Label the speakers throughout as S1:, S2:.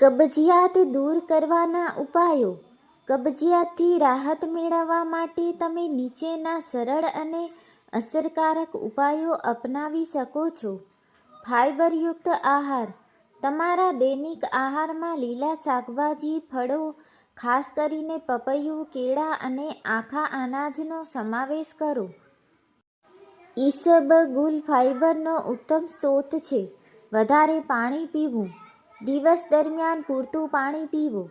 S1: કબજિયાત દૂર કરવાના ઉપાયો. કબજિયાતથી રાહત મેળવવા માટે તમે નીચેના સરળ અને અસરકારક ઉપાયો અપનાવી શકો છો. ફાઇબરયુક્ત આહાર. તમારા દૈનિક આહારમાં લીલા શાકભાજી, ફળો, ખાસ કરીને પપૈયું, કેળા અને આખા અનાજનો સમાવેશ કરો. ઈસબગુલ ફાઇબરનો ઉત્તમ સ્ત્રોત છે. વધારે પાણી પીવું. દિવસ દરમિયાન પૂરતું પાણી પીવું.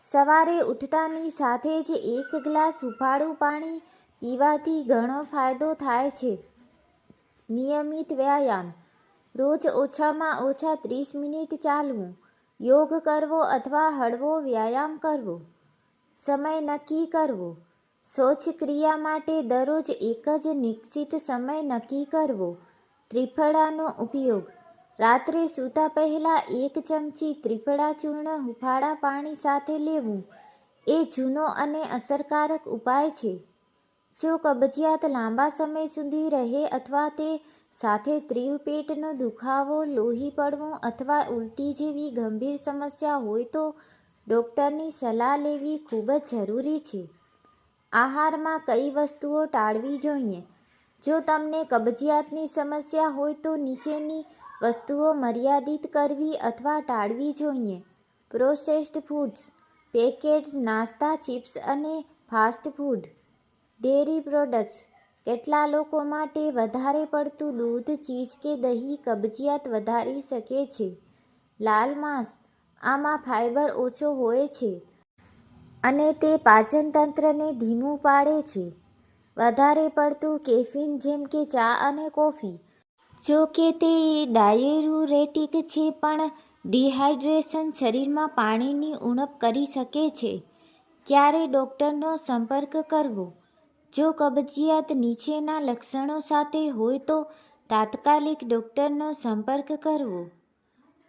S1: સવારે ઉઠતાની સાથે જ એક ગ્લાસ હૂંફાળું પાણી પીવાથી ઘણો ફાયદો થાય છે. નિયમિત વ્યાયામ. રોજ ઓછામાં ઓછા ત્રીસ મિનિટ ચાલવું, યોગ કરવો અથવા હળવો વ્યાયામ કરવો. સમય નક્કી કરવો. શૌચક્રિયા માટે દરરોજ એક જ નિશ્ચિત સમય નક્કી કરવો. ત્રિફળાનો ઉપયોગ. રાત્રે સૂતા પહેલાં એક ચમચી ત્રિફળા ચૂર્ણ હુફાળા પાણી સાથે લેવું. એ જૂનો અને અસરકારક ઉપાય છે. જો કબજિયાત લાંબા સમય સુધી રહે અથવા તે સાથે ત્રીવ પેટનો દુખાવો, લોહી પડવું અથવા ઉલટી જેવી ગંભીર સમસ્યા હોય તો ડૉક્ટરની સલાહ લેવી ખૂબ જ જરૂરી છે. આહારમાં કઈ વસ્તુઓ ટાળવી જોઈએ? જો તમને કબજિયાતની સમસ્યા હોય તો નીચેની વસ્તુઓ મર્યાદિત કરવી અથવા ટાળવી જોઈએ. પ્રોસેસ્ડ ફૂડ્સ, પેકેટ્સ, નાસ્તા, ચિપ્સ અને ફાસ્ટ ફૂડ. ડેરી પ્રોડક્ટ્સ, કેટલા લોકો માટે વધારે પડતું દૂધ, ચીઝ કે દહીં કબજિયાત વધારી શકે છે? લાલ માંસ, આમાં ફાઇબર ઓછો હોય છે અને તે પાચનતંત્રને ધીમું પાડે છે. વધારે પડતું કેફીન જેમ કે ચા અને કોફી જો કે તે ડાયેરુરેટિક છે, પણ ડિહાઇડ્રેશન શરીરમાં પાણીની ઉણપ કરી શકે છે. ક્યારે ડૉક્ટરનો સંપર્ક કરવો? જો કબજિયાત નીચેના લક્ષણો સાથે હોય તો તાત્કાલિક ડૉક્ટરનો સંપર્ક કરવો.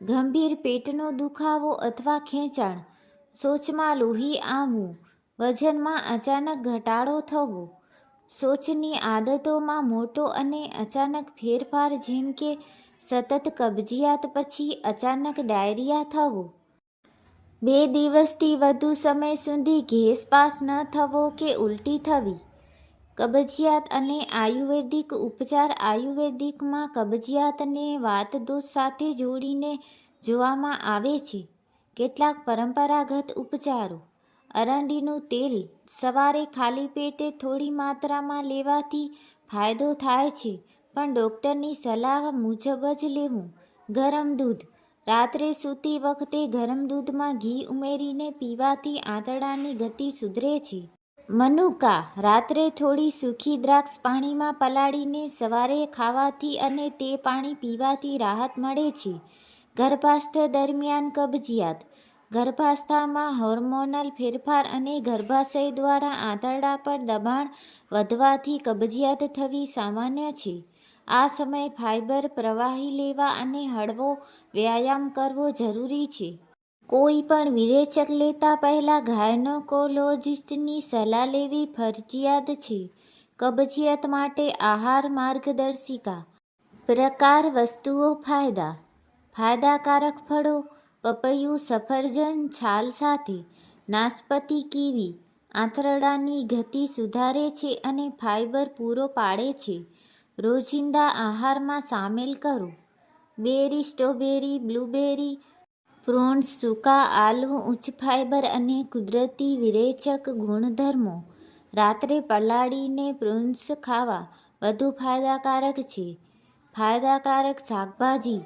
S1: ગંભીર પેટનો દુખાવો અથવા ખેંચાણ. સોચમાં લોહી આવવું વજનમાં અચાનક ઘટાડો થવો. શૌચની આદતોમાં મોટો અને અચાનક ફેરફાર જેમ કે સતત કબજિયાત પછી અચાનક ડાયરિયા થવો. બે દિવસથી વધુ સમય સુધી ઘેસ પાસ ન થવો કે ઉલટી થવી. કબજિયાત અને આયુર્વેદિક ઉપચાર આયુર્વેદિકમાં કબજિયાતને વાતદોષ સાથે જોડીને જોવામાં આવે છે. કેટલાક પરંપરાગત ઉપચારો અરંડીનું તેલ સવારે ખાલી પેટે થોડી માત્રામાં લેવાથી ફાયદો થાય છે, પણ ડૉક્ટરની સલાહ મુજબ જ લેવું. ગરમ દૂધ. રાત્રે સૂતી વખતે ગરમ દૂધમાં ઘી ઉમેરીને પીવાથી આંતરડાની ગતિ સુધરે છે. મનુકા. રાત્રે થોડી સૂકી દ્રાક્ષ પાણીમાં પલાળીને સવારે ખાવાથી અને તે પાણી પીવાથી રાહત મળે છે. ગર્ભાસ્થ દરમિયાન કબજિયાત. ગર્ભાસ્થામાં હોર્મોનલ ફેરફાર અને ગર્ભાશય દ્વારા આંતરડા પર દબાણ વધવાથી કબજિયાત થવી સામાન્ય છે. આ સમયે ફાઇબર પ્રવાહી લેવા અને હળવો વ્યાયામ કરવો જરૂરી છે. કોઈ પણ વિરેચક લેતા પહેલાં ગાયનોકોલોજિસ્ટની સલાહ લેવી ફરજિયાત છે. કબજિયાત માટે આહાર માર્ગદર્શિકા. પ્રકાર વસ્તુઓ ફાયદા. ફાયદાકારક ફળો. પપૈયું સફરજન, છાલ સાથે નાશપતી કીવી આંતરડાની ગતિ સુધારે છે અને ફાઇબર પૂરો પાડે છે. રોજિંદા આહારમાં સામેલ કરો. બેરી, સ્ટ્રોબેરી, બ્લૂબેરી, પ્રોન્સ, સૂકા આલુ, ઉચ્ચ ફાઇબર અને કુદરતી વિરેચક ગુણધર્મો. રાત્રે પલાળીને પ્રોન્સ ખાવા વધુ ફાયદાકારક છે. ફાયદાકારક શાકભાજી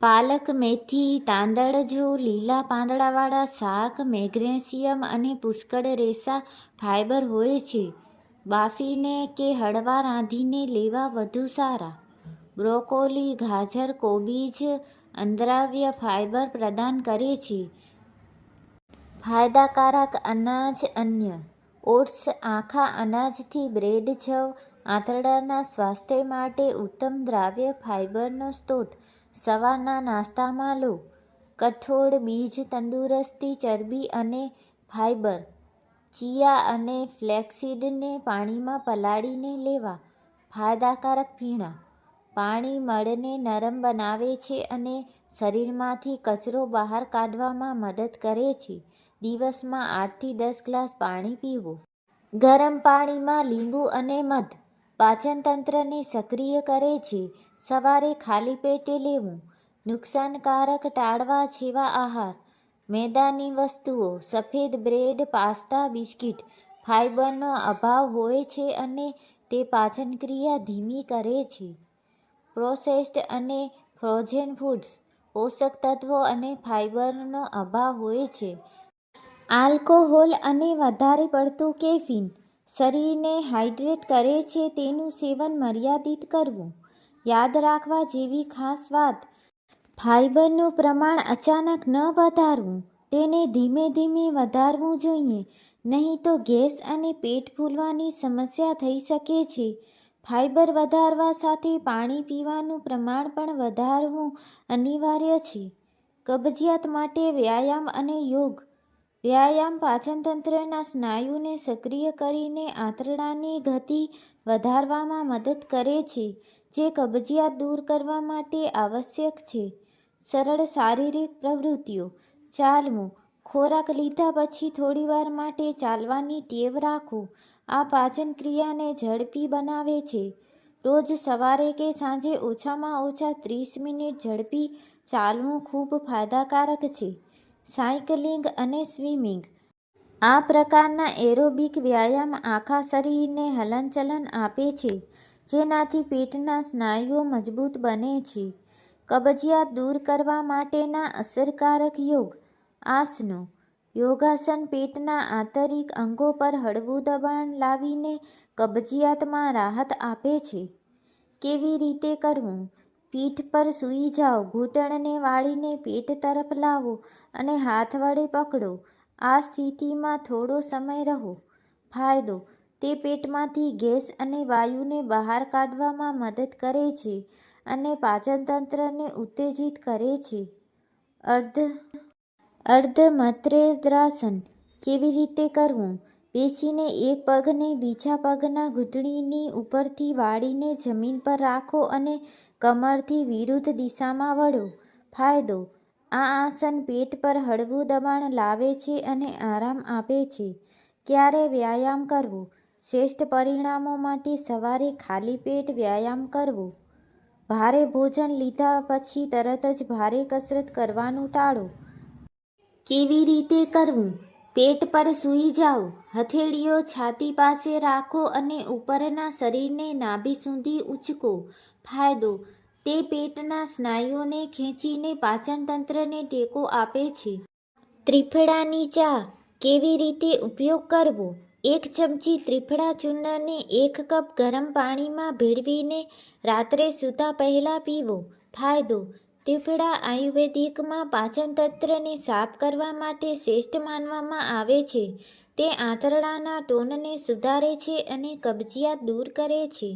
S1: પાલક, મેથી તાંદળજો લીલા પાંદડાવાળા શાક, મેગ્નેશિયમ અને પુષ્કળ રેસા ફાઇબર હોય છે. બાફીને કે હળવા રાંધીને લેવા વધુ સારા. બ્રોકોલી, ગાજર, કોબીજ અંદ્રાવ્ય ફાઇબર પ્રદાન કરે છે. ફાયદાકારક અનાજ અન્ય. ઓટ્સ આખા અનાજથી બ્રેડ છવ આંતરડાના સ્વાસ્થ્ય માટે ઉત્તમ દ્રાવ્ય ફાઇબરનો સ્ત્રોત. સવારના નાસ્તામાં લો કઠોળ, બીજ, તંદુરસ્તી, ચરબી અને ફાઇબર ચિયા અને ફ્લેક્સીડને પાણીમાં પલાળીને લેવા. ફાયદાકારક પીણાં. પાણી મળને નરમ બનાવે છે અને શરીરમાંથી કચરો બહાર કાઢવામાં મદદ કરે છે. દિવસમાં આઠથી દસ ગ્લાસ પાણી પીવું. ગરમ પાણીમાં લીંબુ અને મધ. પાચનતંત્રને સક્રિય કરે છે. સવારે ખાલી પેટે લેવું, નુકસાનકારક ટાળવા જેવા આહાર, મેદાની વસ્તુઓ, સફેદ બ્રેડ, પાસ્તા, બિસ્કિટ ફાઇબરનો અભાવ હોય છે અને તે પાચનક્રિયા ધીમી કરે છે. પ્રોસેસ્ડ અને ફ્રોઝન ફૂડ્સ, પોષક તત્વો અને ફાઇબરનો અભાવ હોય છે. આલ્કોહોલ અને વધારે પડતું કેફીન શરીરને હાઇડ્રેટ કરે છે તેનું સેવન મર્યાદિત કરવું. યાદ રાખવા જેવી ખાસ વાત, ફાઇબરનું પ્રમાણ અચાનક ન વધારવું, તેને ધીમે ધીમે વધારવું જોઈએ. નહીં તો ગેસ અને પેટ ફૂલવાની સમસ્યા થઈ શકે છે. ફાઇબર વધારવા સાથે પાણી પીવાનું પ્રમાણ પણ વધારવું અનિવાર્ય છે. કબજિયાત માટે વ્યાયામ અને યોગ વ્યાયામ પાચનતંત્રના સ્નાયુને સક્રિય કરીને આંતરડાની ગતિ વધારવામાં મદદ કરે છે, જે કબજિયાત દૂર કરવા માટે આવશ્યક છે. સરળ શારીરિક પ્રવૃત્તિઓ. ચાલવું. ખોરાક લીધા પછી થોડીવાર માટે ચાલવાની ટેવ રાખો. આ પાચન ક્રિયાને ઝડપી બનાવે છે. રોજ સવારે કે સાંજે ઓછામાં ઓછા ત્રીસ મિનિટ ઝડપી ચાલવું ખૂબ ફાયદાકારક છે. સાયકલિંગ અને સ્વિમિંગ. આ પ્રકારના એરોબિક વ્યાયામ આખા શરીરને હલનચલન આપે છે, જેનાથી પેટના સ્નાયુઓ મજબૂત બને છે. કબજિયાત દૂર કરવા માટેના અસરકારક યોગ. આસનો. યોગાસન પેટના આંતરિક અંગો પર હળવું દબાણ લાવીને કબજિયાતમાં રાહત આપે છે. કેવી રીતે કરવું? પીઠ પર સૂઈ જાઓ, ઘૂંટણને વાળીને પેટ તરફ લાવો અને હાથ વડે પકડો. આ સ્થિતિમાં થોડો સમય રહો. ફાયદો, તે પેટમાંથી ગેસ અને વાયુને બહાર કાઢવામાં મદદ કરે છે અને પાચનતંત્રને ઉત્તેજિત કરે છે. અર્ધ, અર્ધમત્રેદ્રાસન. કેવી રીતે કરવું? બેસીને એક પગને બીજા પગના ઘૂંટણીની ઉપરથી વાળીને જમીન પર રાખો અને કમરથી વિરુદ્ધ દિશામાં વળો. ફાયદો, આ આસન પેટ પર હળવું દબાણ લાવે છે અને આરામ આપે છે. ક્યારે વ્યાયામ કરવો? શ્રેષ્ઠ પરિણામો માટે સવારે ખાલી પેટ વ્યાયામ કરવો. ભારે ભોજન લીધા પછી તરત જ ભારે કસરત કરવાનું ટાળો. કેવી રીતે કરવું? પેટ પર સૂઈ જાઓ. હથેળીઓ છાતી પાસે રાખો અને ઉપરના શરીરને નાભી સુધી ઉંચકો. ફાયદો, તે પેટના સ્નાયુઓને ખેંચીને પાચનતંત્રને ટેકો આપે છે. ત્રિફળાની ચા કેવી રીતે ઉપયોગ કરવો? એક ચમચી ત્રિફળા ચૂર્ણને એક કપ ગરમ પાણીમાં ભેળવીને રાત્રે સૂતા પહેલાં પીવો. ફાયદો, ત્રિફળા આયુર્વેદિકમાં પાચનતંત્રને સાફ કરવા માટે શ્રેષ્ઠ માનવામાં આવે છે. તે આંતરડાના ટોનને સુધારે છે અને કબજિયાત દૂર કરે છે.